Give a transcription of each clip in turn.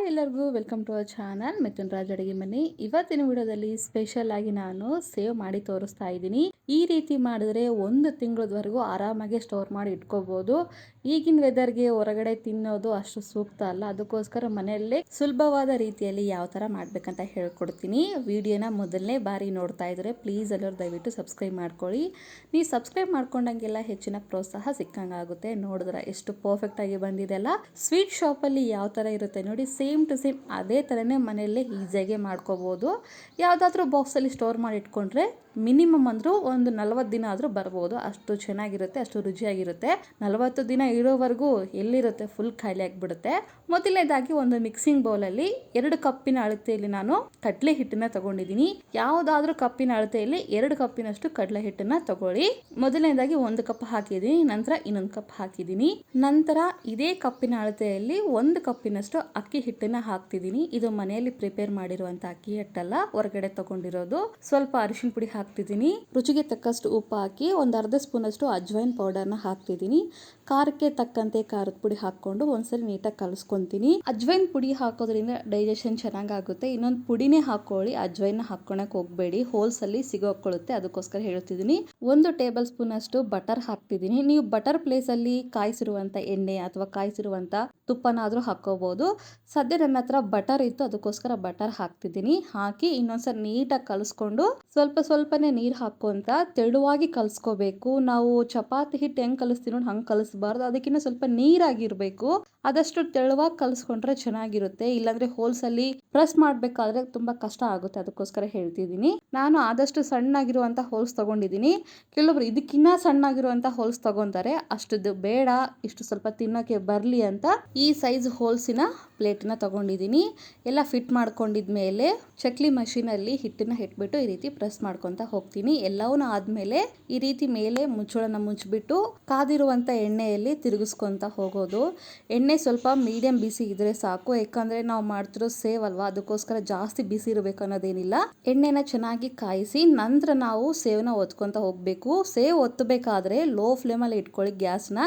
Hi ಎಲ್ಲರಿಗೂ, welcome to our channel Mithun Raj ಅಡಿಗೆ ಮನೆ. ಇವತ್ತಿನ ವಿಡಿಯೋದಲ್ಲಿ ಸ್ಪೆಷಲ್ ಆಗಿ ನಾನು ಸೇವ್ ಮಾಡಿ ತೋರಿಸ್ತಾ ಇದ್ದೀನಿ. ಈ ರೀತಿ ಮಾಡಿದ್ರೆ ಒಂದು ತಿಂಗಳದವರೆಗೂ ಆರಾಮಾಗಿ ಸ್ಟೋರ್ ಮಾಡಿ ಇಟ್ಕೋಬಹುದು ಈಗಿನ ವೆದರ್ಗೆ ಹೊರಗಡೆ ತಿನ್ನೋದು ಅಷ್ಟು ಸೂಕ್ತ ಅಲ್ಲ. ಅದಕ್ಕೋಸ್ಕರ ಮನೆಯಲ್ಲೇ ಸುಲಭವಾದ ರೀತಿಯಲ್ಲಿ ಯಾವ ಥರ ಮಾಡ್ಬೇಕಂತ ಹೇಳ್ಕೊಡ್ತೀನಿ. ವಿಡಿಯೋನ ಮೊದಲನೇ ಬಾರಿ ನೋಡ್ತಾ ಇದ್ರೆ ಪ್ಲೀಸ್ ಎಲ್ಲರೂ ದಯವಿಟ್ಟು ಸಬ್ಸ್ಕ್ರೈಬ್ ಮಾಡ್ಕೊಳ್ಳಿ. ನೀವು ಸಬ್ಸ್ಕ್ರೈಬ್ ಮಾಡ್ಕೊಂಡಂಗೆಲ್ಲ ಹೆಚ್ಚಿನ ಪ್ರೋತ್ಸಾಹ ಸಿಕ್ಕಂಗಾಗುತ್ತೆ ನೋಡಿದ್ರೆ ಎಷ್ಟು ಪರ್ಫೆಕ್ಟ್ ಆಗಿ ಬಂದಿದೆ ಅಲ್ಲ. ಸ್ವೀಟ್ ಶಾಪಲ್ಲಿ ಯಾವ ಥರ ಇರುತ್ತೆ ನೋಡಿ ಸೇಮ್ ಟು ಸೇಮ್ ಅದೇ ಥರನೇ ಮನೆಯಲ್ಲೇ ಈಸಿಯಾಗಿ ಮಾಡ್ಕೋಬೋದು. ಯಾವುದಾದ್ರೂ ಬಾಕ್ಸಲ್ಲಿ ಸ್ಟೋರ್ ಮಾಡಿ ಇಟ್ಕೊಂಡ್ರೆ ಮಿನಿಮಮ್ ಅಂದರೂ ಒಂದು ನಲವತ್ತು ದಿನ ಆದರೂ ಬರ್ಬೋದು. ಅಷ್ಟು ಚೆನ್ನಾಗಿರುತ್ತೆ, ಅಷ್ಟು ರುಚಿಯಾಗಿರುತ್ತೆ. ನಲವತ್ತು ದಿನ ಇರೋವರೆಗೂ ಎಲ್ಲಿರುತ್ತೆ ಫುಲ್ ಖಾಲಿ ಆಗಿಬಿಡುತ್ತೆ? ಮೊದಲನೇದಾಗಿ ಒಂದು ಮಿಕ್ಸಿಂಗ್ ಬೌಲಲ್ಲಿ ಎರಡು ಕಪ್ಪಿನ ಅಳತೆಯಲ್ಲಿ ನಾನು ಕಡಲೆ ಹಿಟ್ಟನ್ನ ತಗೊಂಡಿದ್ದೀನಿ. ಯಾವುದಾದ್ರೂ ಕಪ್ಪಿನ ಅಳತೆಯಲ್ಲಿ ಎರಡು ಕಪ್ಪಿನಷ್ಟು ಕಡಲೆ ಹಿಟ್ಟನ್ನ ತಗೊಳ್ಳಿ. ಮೊದಲನೇದಾಗಿ ಒಂದು ಕಪ್ ಹಾಕಿದ್ದೀನಿ, ನಂತರ ಇನ್ನೊಂದು ಕಪ್ ಹಾಕಿದ್ದೀನಿ. ನಂತರ ಇದೇ ಕಪ್ಪಿನ ಅಳತೆಯಲ್ಲಿ ಒಂದು ಕಪ್ಪಿನಷ್ಟು ಅಕ್ಕಿ ಹಿಟ್ಟನ್ನ ಹಾಕ್ತಿದ್ದೀನಿ. ಇದು ಮನೆಯಲ್ಲಿ ಪ್ರಿಪೇರ್ ಮಾಡಿರುವಂತ ಅಕ್ಕಿ ಹಿಟ್ಟಲ್ಲ, ಹೊರಗಡೆ ತಗೊಂಡಿರೋದು. ಸ್ವಲ್ಪ ಅರಿಶಿನ ಪುಡಿ ಹಾಕ್ತಿದ್ದೀನಿ. ರುಚಿಗೆ ತಕ್ಕಷ್ಟು ಉಪ್ಪು ಹಾಕಿ ಒಂದು ಅರ್ಧ ಸ್ಪೂನ್ ಅಷ್ಟು ಅಜ್ವೈನ್ ಪೌಡರ್ನ ಹಾಕ್ತಿದ್ದೀನಿ. ಖಾರಕ್ಕೆ ತಕ್ಕಂತೆ ಖಾರದ ಪುಡಿ ಹಾಕೊಂಡು ಒಂದ್ಸರಿ ನೀಟಾಗಿ ಕಲಸ್ಕೊಂತೀನಿ. ಅಜ್ವೈನ್ ಪುಡಿ ಹಾಕೋದ್ರಿಂದ ಡೈಜೆಷನ್ ಚೆನ್ನಾಗಾಗುತ್ತೆ. ಇನ್ನೊಂದು ಪುಡಿನೇ ಹಾಕೊಳ್ಳಿ. ಅಜ್ವೈನ್ ಹಾಕೊಳಕ್ ಹೋಗ್ಬೇಡಿ. ಹೋಲ್ಸ್ ಅಲ್ಲಿ ಸಿಗೋಕೊಳ್ಳುತ್ತೆ ಅದಕ್ಕೋಸ್ಕರ ಹೇಳ್ತಿದ್ದೀನಿ ಒಂದು ಟೇಬಲ್ ಸ್ಪೂನ್ ಅಷ್ಟು ಬಟರ್ ಹಾಕ್ತಿದ್ದೀನಿ ನೀವು ಬಟರ್ ಪ್ಲೇಸ್ ಅಲ್ಲಿ ಕಾಯಿಸಿರುವಂತ ಎಣ್ಣೆ ಅಥವಾ ಕಾಯಿಸಿರುವಂತ ತುಪ್ಪನಾದ್ರೂ ಹಾಕೋಬಹುದು ಸದ್ಯ ನನ್ನ ಹತ್ರ ಬಟರ್ ಇತ್ತು. ಅದಕ್ಕೋಸ್ಕರ ಬಟರ್ ಹಾಕ್ತಿದ್ದೀನಿ ಹಾಕಿ ಇನ್ನೊಂದ್ಸರಿ ನೀಟಾಗಿ ಕಲಸ್ಕೊಂಡು ಸ್ವಲ್ಪ ಸ್ವಲ್ಪನೇ ನೀರು ಹಾಕೊಂತ ತೆಳುವಾಗಿ ಕಲಿಸ್ಕೋಬೇಕು. ನಾವು ಚಪಾತಿ ಹಿಟ್ಟು ಹೆಂಗ್ ಕಲಿಸ್ತೀವಿ ಹಂಗೆ ಕಲಿಸ್ಬಾರ್ದು. ಅದಕ್ಕಿಂತ ಸ್ವಲ್ಪ ನೀರಾಗಿರ್ಬೇಕು. ಆದಷ್ಟು ತೆಳುವಾಗಿ ಕಲಿಸ್ಕೊಂಡ್ರೆ ಚೆನ್ನಾಗಿರುತ್ತೆ. ಇಲ್ಲಾಂದ್ರೆ ಹೋಲ್ಸ್ ಅಲ್ಲಿ ಪ್ರೆಸ್ ಮಾಡ್ಬೇಕಾದ್ರೆ ತುಂಬಾ ಕಷ್ಟ ಆಗುತ್ತೆ. ಅದಕ್ಕೋಸ್ಕರ ಹೇಳ್ತಿದ್ದೀನಿ. ನಾನು ಆದಷ್ಟು ಸಣ್ಣಾಗಿರುವಂತ ಹೋಲ್ಸ್ ತಗೊಂಡಿದ್ದೀನಿ. ಕೆಲವೊಬ್ರು ಇದಕ್ಕಿನ್ನ ಸಣ್ಣಾಗಿರುವಂತ ಹೋಲ್ಸ್ ತಗೊಂತಾರೆ. ಅಷ್ಟದ್ದು ಬೇಡ. ಇಷ್ಟು ಸ್ವಲ್ಪ ತಿನ್ನೋಕೆ ಬರಲಿ ಅಂತ ಈ ಸೈಜ್ ಹೋಲ್ಸಿನ ಪ್ಲೇಟ್ನ ತಗೊಂಡಿದ್ದೀನಿ. ಎಲ್ಲ ಫಿಟ್ ಮಾಡ್ಕೊಂಡಿದ್ಮೇಲೆ ಚಕ್ಲಿ ಮಷೀನಲ್ಲಿ ಹಿಟ್ಟನ್ನು ಇಟ್ಬಿಟ್ಟು ಈ ರೀತಿ ಪ್ರೆಸ್ ಮಾಡ್ಕೊತ ಹೋಗ್ತೀನಿ. ಎಲ್ಲವನ್ನ ಆದ್ಮೇಲೆ ಈ ರೀತಿ ಮೇಲೆ ಮುಚ್ಚಳನ ಮುಚ್ಚಿಬಿಟ್ಟು ಕಾದಿರುವಂಥ ಎಣ್ಣೆಯಲ್ಲಿ ತಿರುಗಿಸ್ಕೊತ ಹೋಗೋದು. ಎಣ್ಣೆ ಸ್ವಲ್ಪ ಮೀಡಿಯಂ ಬಿಸಿ ಇದ್ರೆ ಸಾಕು. ಯಾಕಂದ್ರೆ ನಾವು ಮಾಡ್ತಿರೋ ಸೇವ್ ಅಲ್ವಾ? ಅದಕ್ಕೋಸ್ಕರ ಜಾಸ್ತಿ ಬಿಸಿ ಇರಬೇಕು ಅನ್ನೋದೇನಿಲ್ಲ. ಎಣ್ಣೆನ ಚೆನ್ನಾಗಿ ಕಾಯಿಸಿ ನಂತರ ನಾವು ಸೇವ್ನ ಒತ್ಕೊಂತ ಹೋಗ್ಬೇಕು. ಸೇವ್ ಒತ್ತಬೇಕಾದ್ರೆ ಲೋ ಫ್ಲೇಮಲ್ಲಿ ಇಟ್ಕೊಳ್ಳಿ ಗ್ಯಾಸ್ನ.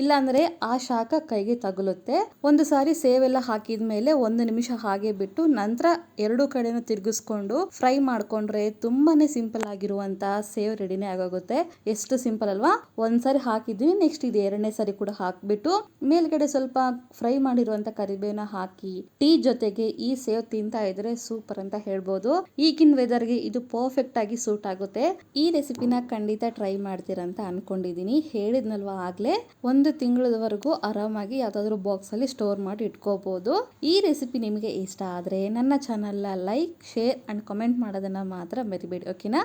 ಇಲ್ಲಾಂದ್ರೆ ಆ ಶಾಖ ಕೈಗೆ ತಗುಲುತ್ತೆ. ಒಂದು ಸಾರಿ ಸೇವೆಲ್ಲ ಹಾಕಿದ ಮೇಲೆ ಒಂದು ನಿಮಿಷ ಹಾಗೆ ಬಿಟ್ಟು ನಂತರ ಎರಡು ಕಡೆನೂ ತಿರುಗಿಸ್ಕೊಂಡು ಫ್ರೈ ಮಾಡ್ಕೊಂಡ್ರೆ ತುಂಬಾನೇ ಸಿಂಪಲ್ ಆಗಿರುವಂತಹ ಸೇವ್ ರೆಡಿನೇ ಆಗೋಗುತ್ತೆ. ಎಷ್ಟು ಸಿಂಪಲ್ ಅಲ್ವಾ? ಒಂದ್ಸರಿ ಹಾಕಿದ್ವಿ ನೆಕ್ಸ್ಟ್ ಇದು ಎರಡನೇ ಸರಿ ಕೂಡ ಹಾಕ್ಬಿಟ್ಟು ಮೇಲ್ಗಡೆ ಸ್ವಲ್ಪ ಫ್ರೈ ಮಾಡಿರುವಂತ ಕರಿಬೇವನ ಹಾಕಿ ಟೀ ಜೊತೆಗೆ ಈ ಸೇವ್ ತಿಂತಾ ಇದ್ರೆ ಸೂಪರ್ ಅಂತ ಹೇಳ್ಬೋದು. ಈಗಿನ ವೆದರ್ಗೆ ಇದು ಪರ್ಫೆಕ್ಟ್ ಆಗಿ ಸೂಟ್ ಆಗುತ್ತೆ. ಈ ರೆಸಿಪಿನ ಖಂಡಿತ ಟ್ರೈ ಮಾಡ್ತೀರಂತ ಅನ್ಕೊಂಡಿದೀನಿ ಹೇಳಿದ್ನಲ್ವಾ ಆಗ್ಲೇ? ಒಂದು ತಿಂಗಳವರೆಗೂ ಆರಾಮಾಗಿ ಯಾವ್ದಾದ್ರು ಬಾಕ್ಸ್ ಅಲ್ಲಿ ಸ್ಟೋರ್ ಮಾಡಿ ಇಟ್ಕೋಬಹುದು ಈ ರೆಸಿಪಿ ನಿಮಗೆ ಇಷ್ಟ ಆದರೆ ನನ್ನ ಚಾನಲ್ನ ಲೈಕ್ ಶೇರ್ ಅಂಡ್ ಕಮೆಂಟ್ ಮಾಡೋದನ್ನ ಮಾತ್ರ ಮರಿಬೇಡಿ ಓಕೆನಾ